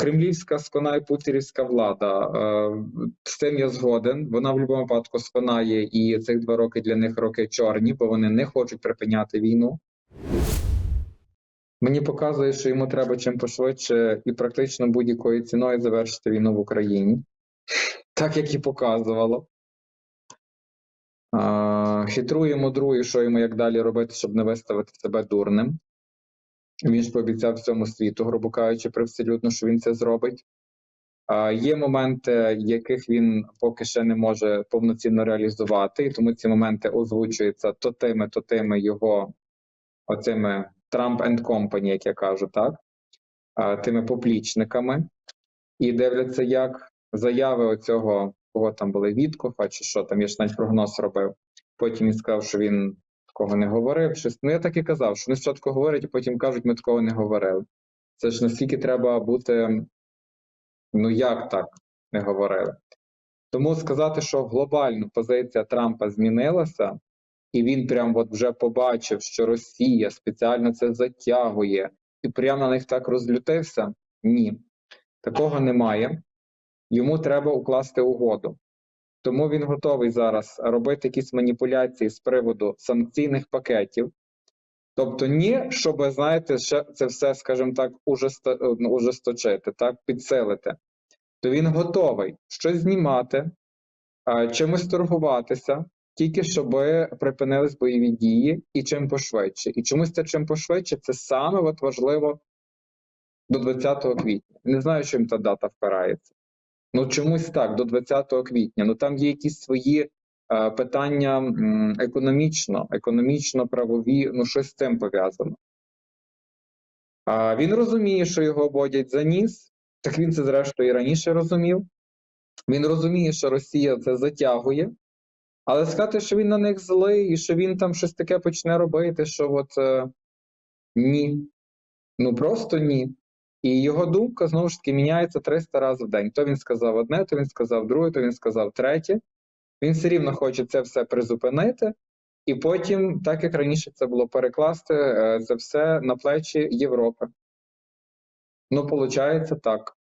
Кремлівська скона і путірівська влада. Е, З цим я згоден. Вона в будь-якому випадку сконає, і цих два роки для них роки чорні, бо вони не хочуть припиняти війну. Мені показує, що йому треба чим пошвидше і практично будь-якою ціною завершити війну в Україні, так як і показувало. Хитрує, мудрує, що йому як далі робити, щоб не виставити себе дурним. Він ж пообіцяв всьому світу, грубо кажучи, привселюдно, що він це зробить. Є моменти, яких він поки ще не може повноцінно реалізувати, і тому ці моменти озвучуються то тими, то тими його оцими Trump and Company, як я кажу, так, тими поплічниками, і дивляться, як заяви оцього, кого там були Віткофа, чи що там, я ж навіть прогноз робив. Потім він сказав, що він такого не говорив. Щось. Ну я так і казав, що вони спочатку говорять, а потім кажуть, ми такого не говорили. Це ж наскільки треба бути, ну як так не говорили. Тому сказати, що глобально позиція Трампа змінилася, і він прям от вже побачив, що Росія спеціально це затягує, і прямо на них так розлютився. Ні, такого немає. Йому треба укласти угоду. Тому він готовий зараз робити якісь маніпуляції з приводу санкційних пакетів. Тобто, ні, щоб, знаєте, ще це все, скажімо так, ну, ужесточити, так, підсилити. То він готовий щось знімати, чимось торгуватися, тільки щоб припинились бойові дії і чим пошвидше. І чомусь це чим пошвидше, це саме от важливо до 20 квітня. Не знаю, чим та дата впирається. Ну чомусь так, до 20 квітня. Ну там є якісь свої е, питання економічно, економічно-правові, ну щось з цим пов'язано. А він розуміє, що його обводять за ніс. Так він це, зрештою, і раніше розумів. Він розуміє, що Росія це затягує, але сказати, що він на них злий і що він там щось таке почне робити, що от е, ні. Ну просто ні. І його думка знову ж таки міняється 300 разів в день. То він сказав одне, то він сказав друге, то він сказав третє. Він все рівно хоче це все призупинити, і потім, так як раніше це було перекласти, е, це все на плечі Європи. Ну, виходить так.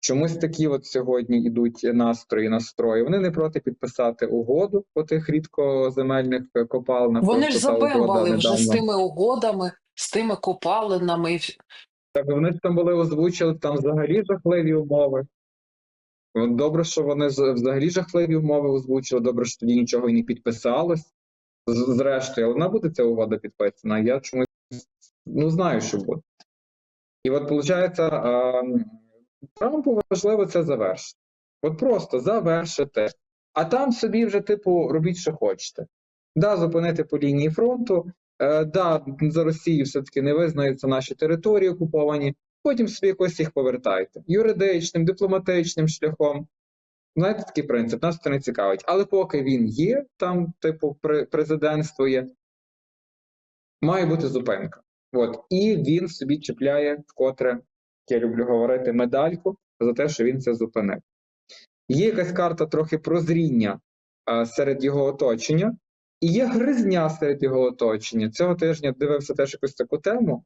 Чомусь такі от сьогодні йдуть настрої, настрої. Вони не проти підписати угоду по тих рідкоземельних копалинах. Вони ж забембали вже з тими угодами, з тими копалинами. Так вони там були озвучили там взагалі жахливі умови. Добре, що вони взагалі жахливі умови озвучили. Добре, що тоді нічого і не підписалось. Зрештою, але вона буде ця угода підписана. Я чомусь ну знаю, що буде. І от виходить, Трампу важливо це завершити. От просто завершити. А там собі вже, типу, робіть, що хочете. Да, зупинити по лінії фронту. Е, да, за Росію все-таки не визнаються наші території окуповані. Потім собі якось їх повертайте. Юридичним, дипломатичним шляхом. Знаєте, такий принцип, нас це не цікавить. Але поки він є, там, типу, пре- президентство є, має бути зупинка. От. І він собі чіпляє вкотре, я люблю говорити, медальку за те, що він це зупинив. Є якась карта трохи прозріння а, серед його оточення, і є гризня серед його оточення. Цього тижня дивився теж якусь таку тему.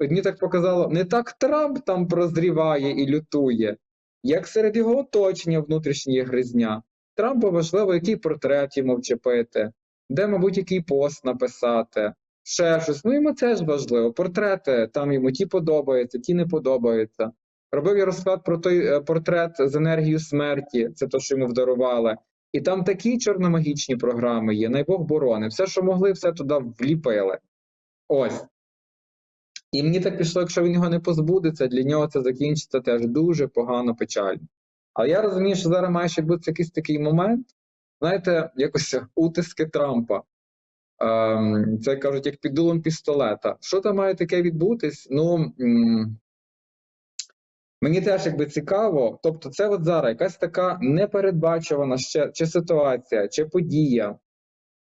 Мені так показало, не так Трамп там прозріває і лютує, як серед його оточення внутрішньої гризня. Трампу важливо, який портрет йому вчепити, де, мабуть, який пост написати, ще щось. Ну йому це ж важливо. Портрети там йому ті подобаються, ті не подобаються. Робив я розклад про той е, портрет з енергією смерті, це те, що йому вдарували. І там такі чорномагічні програми є, най Бог борони. Все, що могли, все туди вліпили. Ось. І мені так пішло, якщо він його не позбудеться, для нього це закінчиться теж дуже погано печально. Але я розумію, що зараз має ще бути якийсь такий момент, знаєте, якось утиски Трампа. Ем, це кажуть, як під дулом пістолета. Що там має таке відбутись? Ну мені теж якби цікаво. Тобто, це от зараз якась така непередбачувана ще чи ситуація, чи подія.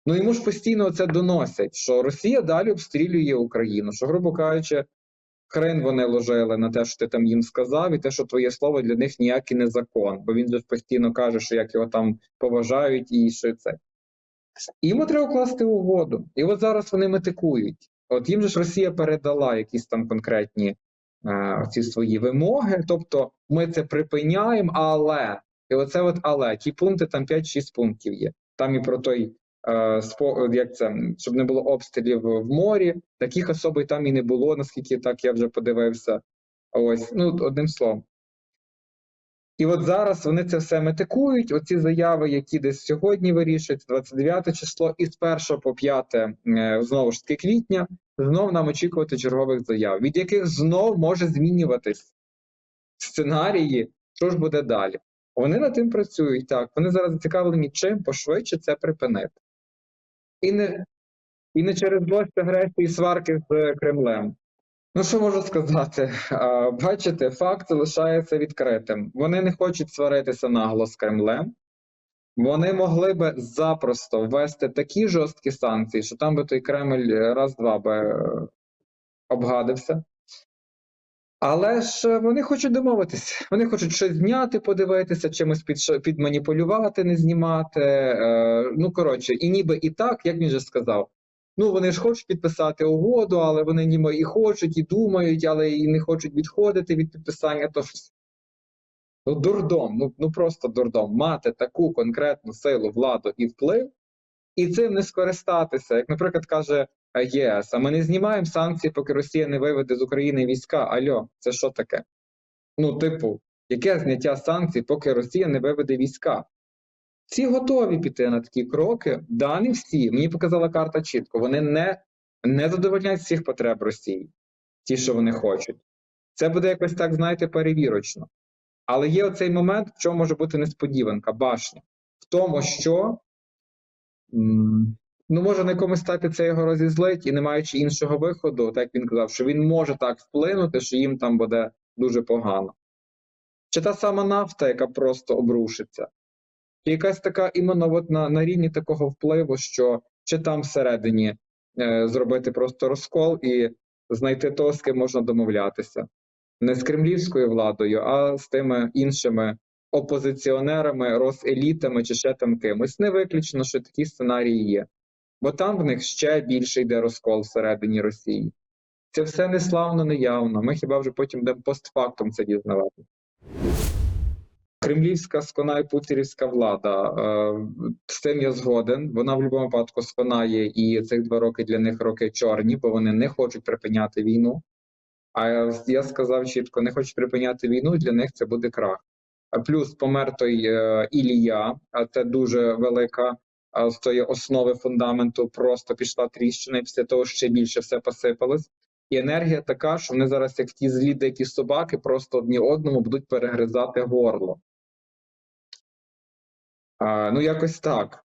Ну йому ж постійно це доносять, що Росія далі обстрілює Україну, що, грубо кажучи, хрен вони ложили на те, що ти там їм сказав, і те, що твоє слово для них ніякий не закон, бо він ж постійно каже, що як його там поважають і що це. Йому треба укласти угоду. І от зараз вони метикують. От їм же ж Росія передала якісь там конкретні ці свої вимоги. Тобто, ми це припиняємо, але і оце от але ті пункти там 5-6 пунктів є. Там і про той е, спо, як це, щоб не було обстрілів в морі. Таких особи там і не було, наскільки так я вже подивився. Ось, ну одним словом. І от зараз вони це все метикують. Оці заяви, які десь сьогодні вирішують, 29 число, і з 1 по 5, е, знову ж таки квітня, знов нам очікувати чергових заяв, від яких знов може змінюватись сценарії, що ж буде далі. Вони над тим працюють так. Вони зараз зацікавлені чим пошвидше це припинити. І не, і не через злость агресії сварки з Кремлем. Ну, що можу сказати? Бачите, факт залишається відкритим. Вони не хочуть сваритися нагло з Кремлем. Вони могли би запросто ввести такі жорсткі санкції, що там би той Кремль раз-два би е, обгадився. Але ж е, вони хочуть домовитися. Вони хочуть щось зняти, подивитися, чимось під, підманіпулювати, не знімати. Е, ну, коротше, і ніби і так, як він вже сказав. Ну, вони ж хочуть підписати угоду, але вони ніби і хочуть, і думають, але і не хочуть відходити від підписання. То. Ну, дурдом, ну, ну просто дурдом. Мати таку конкретну силу, владу і вплив, і цим не скористатися. Як, наприклад, каже ЄС, а ми не знімаємо санкції, поки Росія не виведе з України війська. Альо, це що таке? Ну, типу, яке зняття санкцій, поки Росія не виведе війська? Всі готові піти на такі кроки. Дані всі, мені показала карта чітко, вони не, не задовольняють всіх потреб Росії, ті, що вони хочуть. Це буде якось так, знаєте, перевірочно. Але є оцей момент, в чому може бути несподіванка, башня. В тому, що ну, може на якомусь етапі це його розізлить, і не маючи іншого виходу, так він казав, що він може так вплинути, що їм там буде дуже погано. Чи та сама нафта, яка просто обрушиться, чи якась така іменно от на, на рівні такого впливу, що чи там всередині е, зробити просто розкол і знайти того, з ким можна домовлятися. Не з кремлівською владою, а з тими іншими опозиціонерами, розелітами чи ще там кимось. Не виключено, що такі сценарії є. Бо там в них ще більше йде розкол всередині Росії. Це все не славно, не. Ми хіба вже потім будемо постфактум це дізнавати. Кремлівська скона і путірівська влада. е, З цим я згоден. Вона в будь-якому випадку сконає, і цих два роки для них роки чорні, бо вони не хочуть припиняти війну. А я сказав чітко: не хочуть припиняти війну, для них це буде крах. Плюс помер той е, Ілія, а це дуже велика а, з тої основи фундаменту. Просто пішла тріщина, і після того ще більше все посипалось. І енергія така, що вони зараз, як ті злі дикі собаки, просто одні одному будуть перегризати горло. Ну, якось так.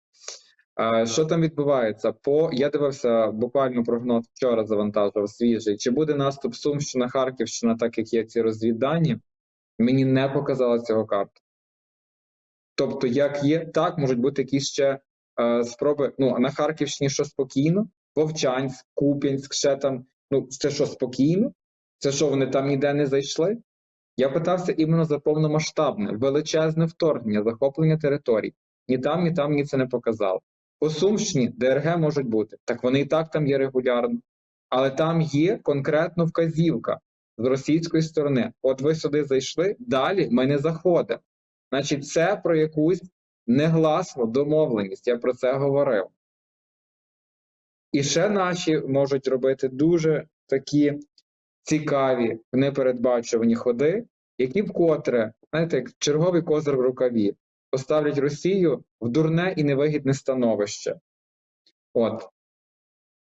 Що там відбувається? По я дивився буквально прогноз вчора завантажував свіжий. Чи буде наступ Сумщина, Харківщина, так як є ці розвіддані? Мені не показала цього карту. Тобто, як є, так можуть бути якісь ще е, спроби. Ну, на Харківщині що спокійно, Вовчанськ, Куп'янськ, ще там. Ну, це що спокійно? Це що вони там ніде не зайшли? Я питався іменно за повномасштабне, величезне вторгнення, захоплення територій. Ні там, ні там ні це не показало. По Сумщині ДРГ можуть бути. Так вони і так там є регулярно. Але там є конкретно вказівка з російської сторони. От ви сюди зайшли, далі ми не заходимо. Значить, це про якусь негласну домовленість. Я про це говорив. І ще наші можуть робити дуже такі цікаві, непередбачувані ходи, які вкотре, знаєте, як черговий козир в рукаві, поставлять Росію в дурне і невигідне становище. От.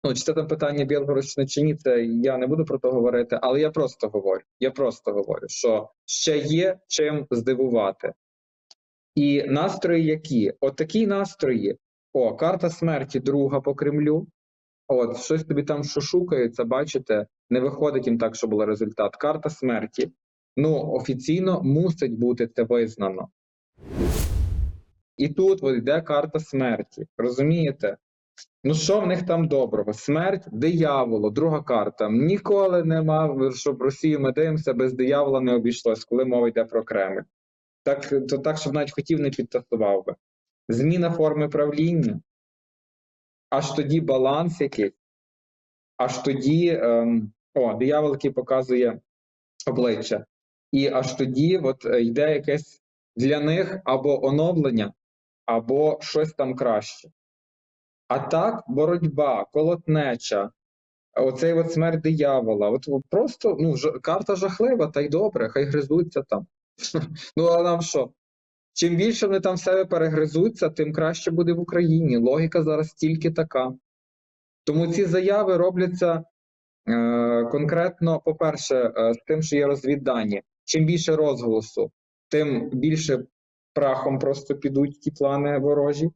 Ну, чи це там питання Білгородщини чи ні, це я не буду про це говорити, але я просто говорю. Я просто говорю, що ще є чим здивувати. І настрої які? От такі настрої. О, карта смерті друга по Кремлю. От, щось тобі там шушукається, бачите, не виходить їм так, що був результат. Карта смерті. Ну, офіційно мусить бути це визнано. І тут от йде карта смерті. Розумієте? Ну, що в них там доброго? Смерть дияволу, друга карта. Ніколи нема, щоб Росію ми дивимося, без диявола не обійшлось, коли мова йде про Кремль. Так, то так, щоб навіть хотів, не підтасував би. Зміна форми правління. Аж тоді баланс якийсь. Аж тоді, ем, о, диявол, який показує обличчя. І аж тоді от е, йде якесь для них або оновлення, або щось там краще. А так, боротьба, колотнеча, оцей от смерть диявола. От просто ну, карта жахлива, та й добре, хай гризуться там. Ну, а нам що? Чим більше вони там себе перегризуться, тим краще буде в Україні. Логіка зараз тільки така. Тому ці заяви робляться е, конкретно, по-перше, е, з тим, що є розвіддані. Чим більше розголосу, тим більше прахом просто підуть ті плани ворожі.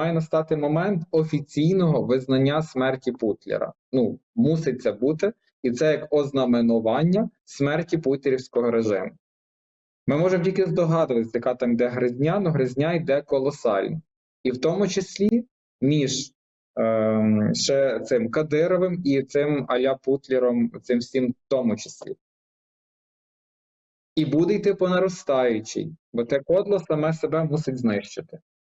Має настати момент офіційного визнання смерті Путлера. Ну, мусить це бути, і це як ознаменування смерті путлерівського режиму. Ми можемо тільки здогадуватися, яка там йде гризня, але гризня йде колосально. І в тому числі між ем, ще цим Кадировим і цим Аля Путлером, цим всім в тому числі. І буде йти по наростаючій, бо те кодло саме себе мусить знищити.